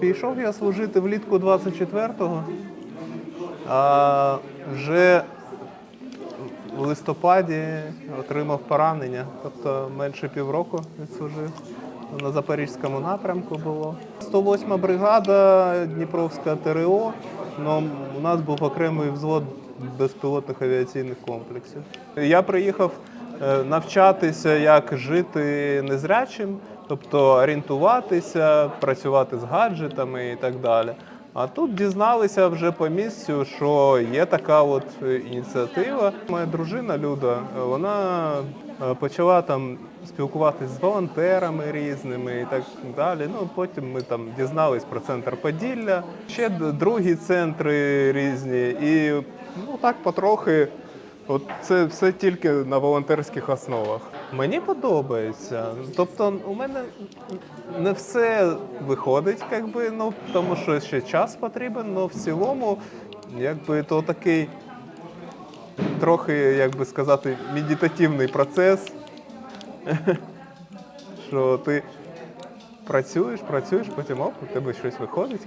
Пішов я служити влітку 24-го, а вже в листопаді отримав поранення, тобто менше півроку відслужив. На Запорізькому напрямку було. 108 бригада Дніпровська ТРО. Ну, у нас був окремий взвод безпілотних авіаційних комплексів. Я приїхав е, навчатися, як жити незрячим, тобто орієнтуватися, працювати з гаджетами і так далі. А тут дізналися вже по місцю, що є така от ініціатива. Моя дружина Люда, вона е, почала там спілкуватися з волонтерами різними і так далі. Ну потім ми там дізнались про центр Поділля, ще другі центри різні, і ну так потрохи. От це все тільки на волонтерських основах. Мені подобається. Тобто, у мене не все виходить, якби, ну тому що ще час потрібен, але в цілому, якби то такий трохи, як би сказати, медитативний процес. Що ти працюєш, працюєш, потім оп, у тебе щось виходить.